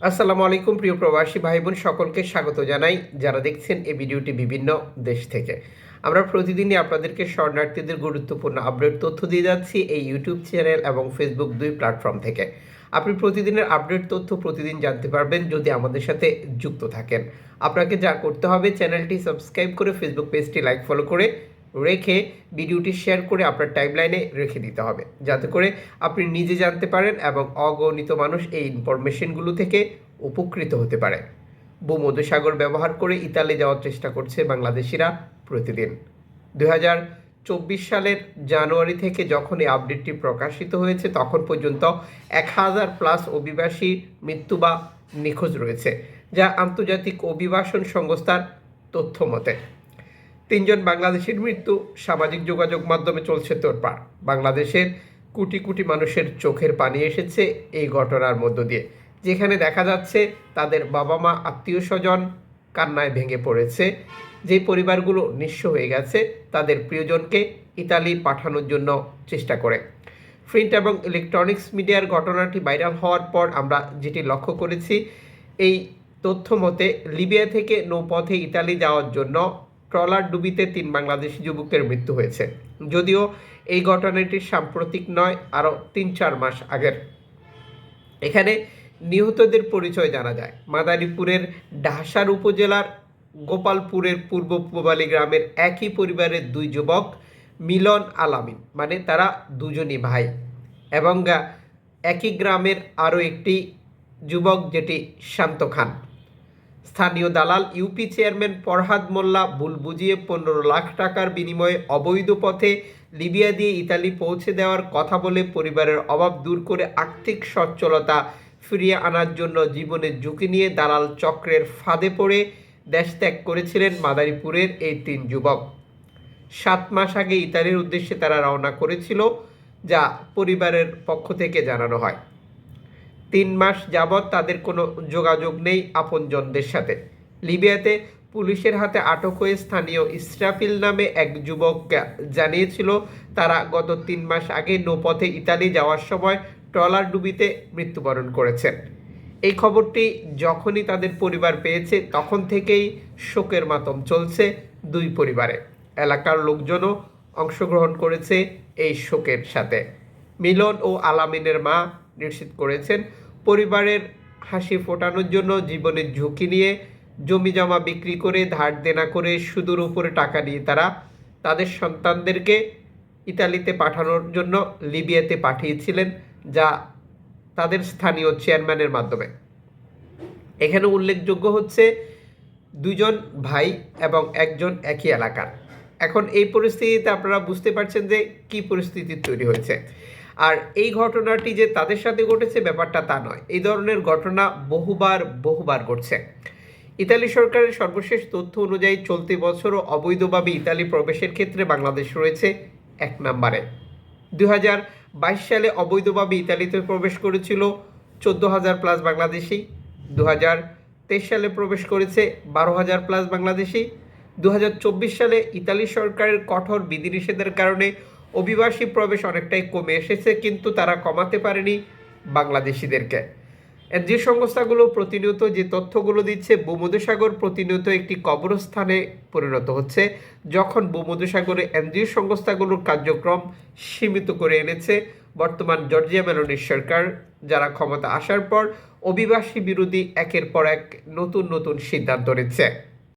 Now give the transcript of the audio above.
আসসালামু আলাইকুম, প্রিয় প্রবাসী ভাই বোন সকলকে স্বাগত জানাই। যারা দেখছেন এই ভিডিওটি বিভিন্ন দেশ থেকে। আমরা প্রতিদিনই আপনাদেরকে শরণার্থীদের গুরুত্বপূর্ণ আপডেট তথ্য দিয়ে যাচ্ছি এই ইউটিউব চ্যানেল এবং ফেসবুক দুই প্ল্যাটফর্ম থেকে। আপনি প্রতিদিনের আপডেট তথ্য প্রতিদিন জানতে পারবেন যদি আমাদের সাথে যুক্ত থাকেন। আপনাকে যা করতে হবে, চ্যানেলটি সাবস্ক্রাইব করে ফেসবুক পেজটি লাইক, ফলো করে রেখে ভিডিওটি শেয়ার করে আপনার টাইমলাইনে রেখে দিতে হবে। যাতে করে আপনি নিজে জানতে পারেন এবং অগণিত মানুষ এই ইনফরমেশনগুলো থেকে উপকৃত হতে পারে। ভূমধ্যসাগর ব্যবহার করে ইতালি যাওয়ার চেষ্টা করছে বাংলাদেশিরা প্রতিদিন। দুই চব্বিশ সালের জানুয়ারি থেকে যখন এই আপডেটটি প্রকাশিত হয়েছে, তখন পর্যন্ত এক হাজার প্লাস অভিবাসী মৃত্যু বা নিখোঁজ রয়েছে, যা আন্তর্জাতিক অভিবাসন সংস্থার তথ্য মতে। তিনজন বাংলাদেশের মৃত্যু, সামাজিক যোগাযোগ মাধ্যমে চলছে তোরপাড় বাংলাদেশের কোটি কোটি মানুষের চোখের পানি এসেছে এই ঘটনার মধ্য দিয়ে। যেখানে দেখা যাচ্ছে তাদের বাবা মা আত্মীয় স্বজন কান্নায় ভেঙে পড়েছে। যে পরিবারগুলো নিঃস্ব হয়ে গেছে, তাদের প্রিয়জনকে ইতালি পাঠানোর জন্য চেষ্টা করে। প্রিন্ট এবং ইলেকট্রনিক্স মিডিয়ার ঘটনাটি ভাইরাল হওয়ার পর আমরা যেটি লক্ষ্য করেছি, এই তথ্য মতে লিবিয়া থেকে নৌপথে ইতালি যাওয়ার জন্য ট্রলার ডুবিতে তিন বাংলাদেশি যুবকের মৃত্যু হয়েছে। যদিও এই ঘটনাটি সাম্প্রতিক নয়, আরও তিন চার মাস আগের। এখানে নিহতদের পরিচয় জানা যায়। মাদারীপুরের ঢাসার উপজেলার গোপালপুরের পূর্ব পূবালী গ্রামের একই পরিবারের দুই যুবক মিলন আলামিন মানে তারা দুজনই ভাই, এবং একই গ্রামের আরও একটি যুবক যেটি শান্ত খান। স্থানীয় দালাল ইউপি চেয়ারম্যান ফরহাদ মোল্লা ভুল বুঝিয়ে পনেরো লাখ টাকার বিনিময়ে অবৈধ পথে লিবিয়া দিয়ে ইতালি পৌঁছে দেওয়ার কথা বলে পরিবারের অভাব দূর করে আর্থিক সচ্ছলতা ফিরিয়ে আনার জন্য জীবনের ঝুঁকি নিয়ে দালাল চক্রের ফাঁদে পড়ে দেশ ত্যাগ করেছিলেন মাদারীপুরের এই তিন যুবক। সাত মাস আগে ইতালির উদ্দেশ্যে তারা রওনা করেছিল, যা পরিবারের পক্ষ থেকে জানানো হয়। তিন মাস যাবৎ তাদের কোনো যোগাযোগ নেই আপনজনদের সাথে। লিবিয়াতে পুলিশের হাতে আটক হয়ে স্থানীয় ইসরাফিল নামে এক যুবক জানিয়েছিল তারা গত তিন মাস আগে নৌপথে ইতালি যাওয়ার সময় ট্রলার ডুবিতে মৃত্যুবরণ করেছেন এই খবরটি যখনই তাদের পরিবার পেয়েছে, তখন থেকেই শোকের মাতম চলছে দুই পরিবারে। এলাকার লোকজনও অংশগ্রহণ করেছে এই শোকের সাথে। মিলন ও আলামিনের মা নিশ্চিত করেছেন, পরিবারের হাসি ফোটানোর জন্য জীবনের ঝুঁকি নিয়ে জমি জমা বিক্রি করে, ধার দেনা করে, সুদূর উপরে টাকা নিয়ে তারা তাদের সন্তানদেরকে ইতালিতে পাঠানোর জন্য লিবিয়াতে পাঠিয়েছিলেন, যা তাদের স্থানীয় চেয়ারম্যানের মাধ্যমে। এখানে উল্লেখযোগ্য হচ্ছে, দুজন ভাই এবং একজন একই এলাকার। এখন এই পরিস্থিতিতে আপনারা বুঝতে পারছেন যে কি পরিস্থিতি তৈরি হয়েছে। আর এই ঘটনাটি যে তাদের সাথে ঘটেছে ব্যাপারটা তা নয়। এই ধরনের ঘটনা বহুবার বহুবার ঘটছে। ইতালি সরকারের সর্বশেষ তথ্য অনুযায়ী চলতি বছরও অবৈধভাবে ইতালি প্রবেশের ক্ষেত্রে বাংলাদেশ রয়েছে এক নম্বরে। দু হাজার বাইশ সালে অবৈধভাবে ইতালিতে প্রবেশ করেছিল চোদ্দ হাজার প্লাস বাংলাদেশি দু তেইশ সালে প্রবেশ করেছে বারো হাজার প্লাস বাংলাদেশি, দুহাজার চব্বিশ সালে ইতালি সরকারের কঠোর বিধিনিষেধের কারণে অভিবাসী প্রবেশ অনেকটাই কমে এসেছে, কিন্তু তারা কমাতে পারেনি বাংলাদেশিদেরকে। এনজিও সংস্থাগুলো প্রতিনিয়ত যে তথ্যগুলো দিচ্ছে, ভূমধ্যসাগর প্রতিনিয়ত একটি কবরস্থানে পরিণত হচ্ছে, যখন ভূমধ্যসাগরে এনজিও সংস্থাগুলোর কার্যক্রম সীমিত করে এনেছে। বর্তমান জর্জিয়া মেলোনির সরকার, যারা ক্ষমতা আসার পর অভিবাসী বিরোধী একের পর এক নতুন নতুন সিদ্ধান্ত নিচ্ছে।